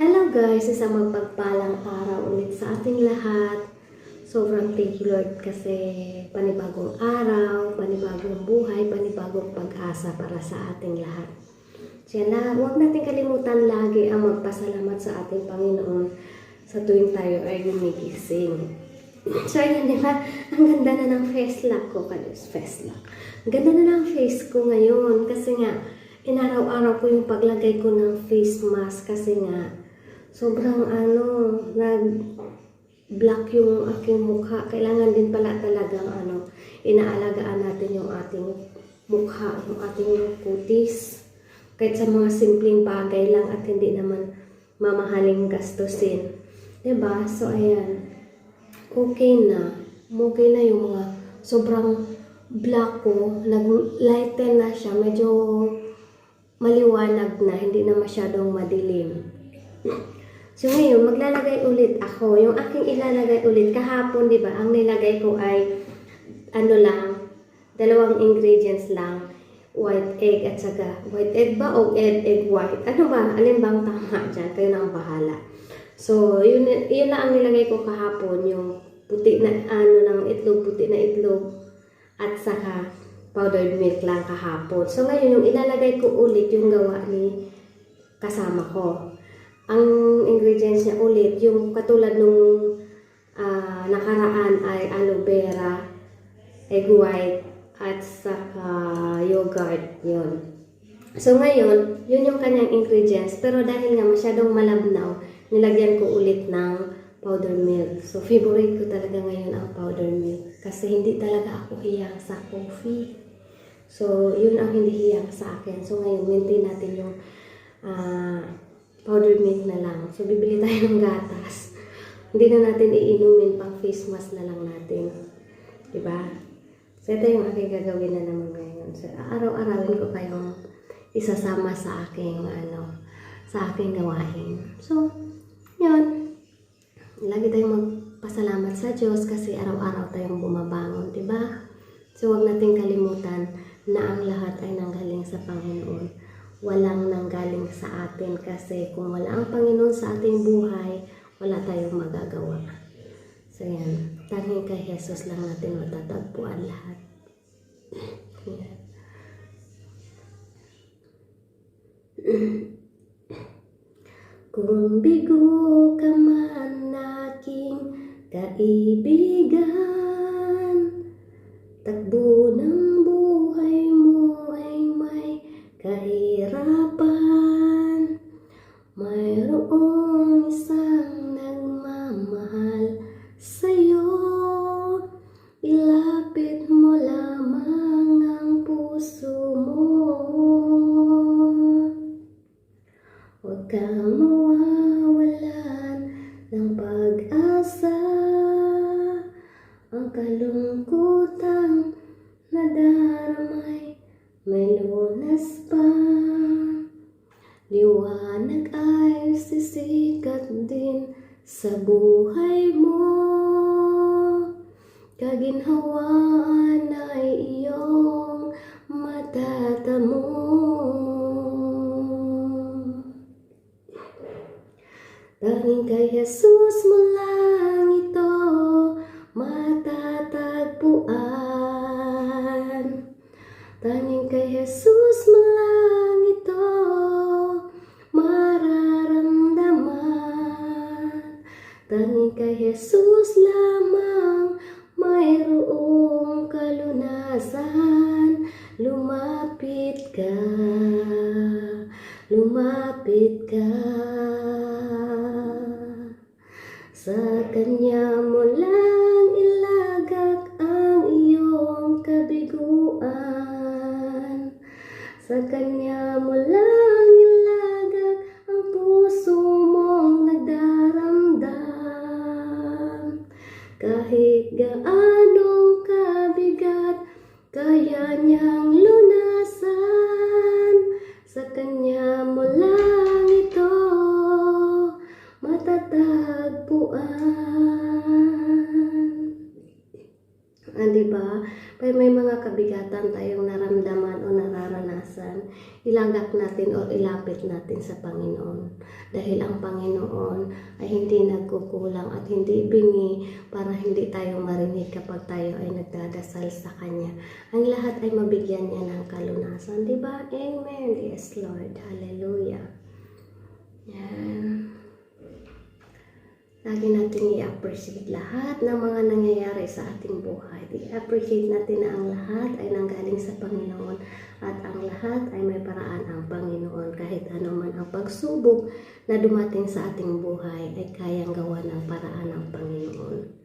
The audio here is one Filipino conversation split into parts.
Hello guys, isang magpagpalang araw ulit sa ating lahat. Sobrang thank you Lord kasi panibagong araw, panibagong buhay, panibagong pag-asa para sa ating lahat. Kaya na, huwag natin kalimutan lagi ang magpasalamat sa ating Panginoon sa tuwing tayo ay gumigising. So, ayan, di ba? Ang ganda na ng face lock ko. Kalos, face lock. Ang ganda na ng face ko ngayon kasi nga, inaraw-araw ko yung paglagay ko ng face mask kasi nga, sobrang ano, nag black yung aking mukha. Kailangan din pala talagang ano, inaalagaan natin yung ating mukha, yung ating kutis. Kahit sa mga simpleng bagay lang at hindi naman mamahaling gastusin. ba So, ayan. Okay na. Okay na yung mga sobrang black ko. Nag-lighten na siya. Medyo maliwanag na. Hindi na masyadong madilim. So ngayon, maglalagay ulit ako. Yung aking ilalagay ulit, kahapon, di ba, ang nilagay ko ay, ano lang, dalawang ingredients lang, white egg at saka, white egg ba o egg, egg white? Ano ba? Alin bang tama dyan? Kayo na ang bahala. So, yun, yun lang ang nilagay ko kahapon, yung puti na, ano ng itlog, puti na itlog, at saka powdered milk lang kahapon. So, ngayon, yung ilalagay ko ulit yung gawa ni kasama ko ang ingredients niya ulit, yung katulad nung ah, nakaraan ay aloe vera, egg white, at saka yogurt, yun. So ngayon, yun yung kanyang ingredients, pero dahil nga masyadong malabnaw, nilagyan ko ulit ng powder milk. So favorite ko talaga ngayon ang powder milk kasi hindi talaga ako hiyang sa coffee. So yun ang hindi hiyang sa akin. So ngayon, maintain natin yung ah, powdered milk na lang. So, bibili tayo ng gatas. Hindi na natin iinumin pang face mask na lang natin. Diba? So, ito yung aking gagawin na naman ngayon. So, araw-arawin ko kayong isasama sa aking, ano, sa aking gawain. So, yun. Lagi tayong magpasalamat sa Diyos kasi araw-araw tayong bumabangon, diba? So, huwag nating kalimutan na ang lahat ay nanggaling sa Panginoon walang nanggaling sa atin kasi kung wala ang Panginoon sa ating buhay, wala tayong magagawa. So yan, tanging kay Jesus lang natin matatagpuan lahat. Yan. Kung bigo ka man aking kaibigan, Kang mawawalan ng pag-asa. Ang kalungkutang nadaramay may lunas pa. Liwanag ay sisikat din sa buhay mo. Kaginhawaan ay iyong matatamo Tanging kay Jesus mo lang ito matatagpuan Tanging kay Jesus mo lang ito mararamdaman. Tanging kay Jesus lamang mayroong kalunasan. Lumapit ka, lumapit ka. Sa Kanya mo lang ilagak ang iyong kabiguan. Sa Kanya mo lang ilagak ang puso mong nagdaramdam. Kahit ilagak natin o ilapit natin sa Panginoon. dahil ang Panginoon ay hindi nagkukulang at hindi bingi para hindi tayo marinig kapag tayo ay nagdadasal sa Kanya. Ang lahat ay mabigyan niya ng kalunasan. Di ba? Amen. Yes, Lord. Hallelujah. Yan. Lagi natin i-appreciate lahat ng mga nangyayari sa ating buhay. I-appreciate natin na ang lahat ay nanggaling sa Panginoon at ang lahat ay may paraan ang Panginoon. Kahit ano man ang pagsubok na dumating sa ating buhay ay kayang gawa ng paraan ng Panginoon.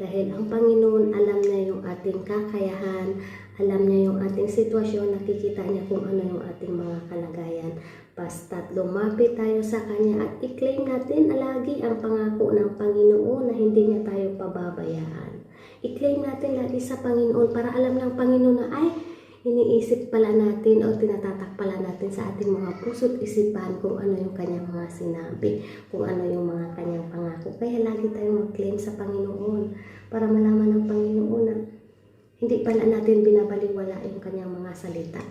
Dahil ang Panginoon alam niya yung ating kakayahan, alam niya yung ating sitwasyon, nakikita niya kung ano yung ating mga kalagayan. Basta't lumapit tayo sa Kanya at i-claim natin lagi ang pangako ng Panginoon na hindi niya tayo pababayaan. I-claim natin lagi sa Panginoon para alam ng Panginoon na ay iniisip pala natin o tinatatak pala natin sa ating mga puso't isipan kung ano yung kanyang mga sinabi, kung ano yung mga kanyang pangako. Kaya lagi tayong mag-claim sa Panginoon para malaman ng Panginoon na hindi pala natin binabaliwala yung kanyang mga salita.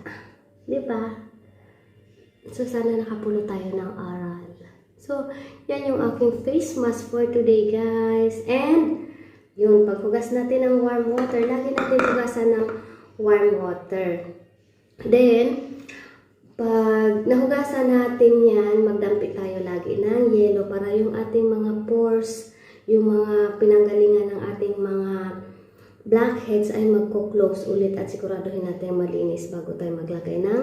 Di ba? So, sana nakapulot tayo ng aral. So, yan yung aking face mask for today, guys. And, yung paghugas natin ng warm water, lagi natin hugasan ng warm water. Then, pag nahugasan natin yan, magdampi tayo lagi ng yelo para yung ating mga pores, yung mga pinanggalingan ng ating mga blackheads ay magko-close ulit at siguraduhin natin malinis bago tayo maglagay ng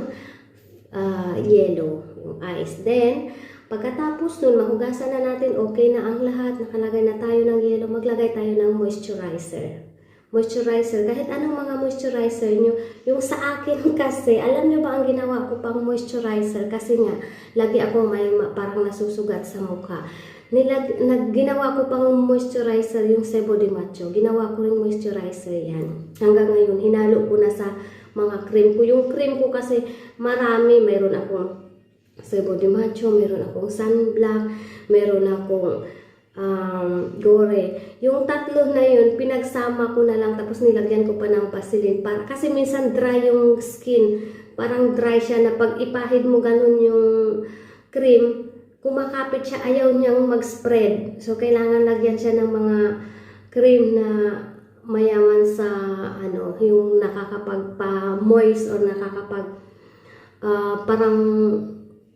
ah, yellow, yung ice. Then, pagkatapos nun, mahugasan na natin, okay na ang lahat, nakalagay na tayo ng yellow, maglagay tayo ng moisturizer. Moisturizer, kahit anong mga moisturizer nyo, yung sa akin kasi, alam nyo ba ang ginawa ko pang moisturizer? Kasi nga, lagi ako may ma- parang nasusugat sa mukha. Nilag, nag, ginawa ko pang moisturizer yung Sebo de Macho. Ginawa ko rin moisturizer yan. Hanggang ngayon, hinalo ko na sa mga cream ko. Yung cream ko kasi marami. Mayroon akong Sebo de Macho, mayroon akong sunblock, mayroon akong um, gore. Yung tatlo na yun, pinagsama ko na lang tapos nilagyan ko pa ng Vaseline. Para, kasi minsan dry yung skin. Parang dry siya na pag ipahid mo ganun yung cream, kumakapit siya, ayaw niyang mag-spread. So, kailangan lagyan siya ng mga cream na mayaman sa ano, yung nakakapagpa-moist or nakakapag ah, parang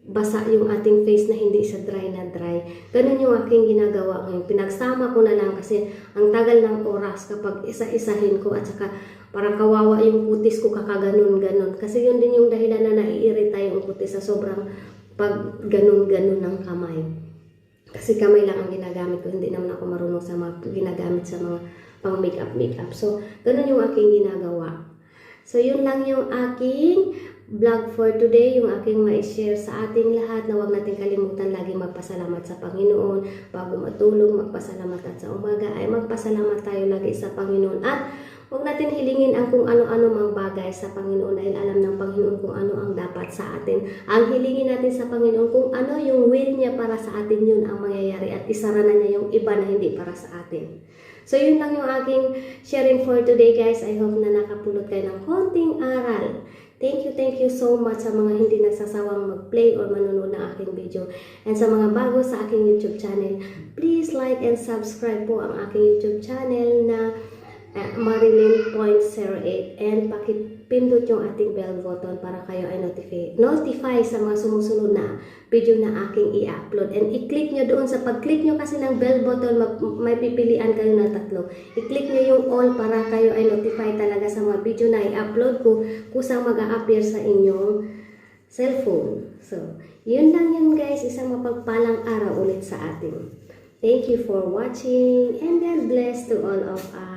basa yung ating face na hindi sa dry na dry. Ganun yung aking ginagawa ngayon. Pinagsama ko na lang kasi ang tagal ng oras kapag isa-isahin ko at saka parang kawawa yung kutis ko kakaganon-ganon. Kasi yun din yung dahilan na naiirita yung kutis sa sobrang pag ganon-ganon ng kamay. Kasi kamay lang ang ginagamit ko. Hindi naman ako marunong sa mga ginagamit sa mga pang makeup makeup. So, ganun yung aking ginagawa. So, yun lang yung aking vlog for today, yung aking ma-share sa ating lahat na huwag natin kalimutan lagi magpasalamat sa Panginoon. Bago matulog, magpasalamat at sa umaga ay magpasalamat tayo lagi sa Panginoon. At huwag natin hilingin ang kung ano-ano mang bagay sa Panginoon dahil alam ng Panginoon kung ano ang dapat sa atin. Ang hilingin natin sa Panginoon kung ano yung will niya para sa atin yun ang mangyayari at isara na niya yung iba na hindi para sa atin. So, yun lang yung aking sharing for today, guys. I hope na nakapulot kayo ng konting aral. Thank you, thank you so much sa mga hindi nagsasawang mag-play or manonood ng aking video. And sa mga bago sa aking YouTube channel, please like and subscribe po ang aking YouTube channel na uh, Marilyn.08 and pakipindot yung ating bell button para kayo ay notify, notify sa mga sumusunod na video na aking i-upload. And i-click nyo doon sa pag-click nyo kasi ng bell button, may pipilian kayo na tatlo. I-click nyo yung all para kayo ay notify talaga sa mga video na i-upload ko kusang mag-a-appear sa inyong cellphone. So, yun lang yun guys. Isang mapagpalang araw ulit sa atin. Thank you for watching and God bless to all of us.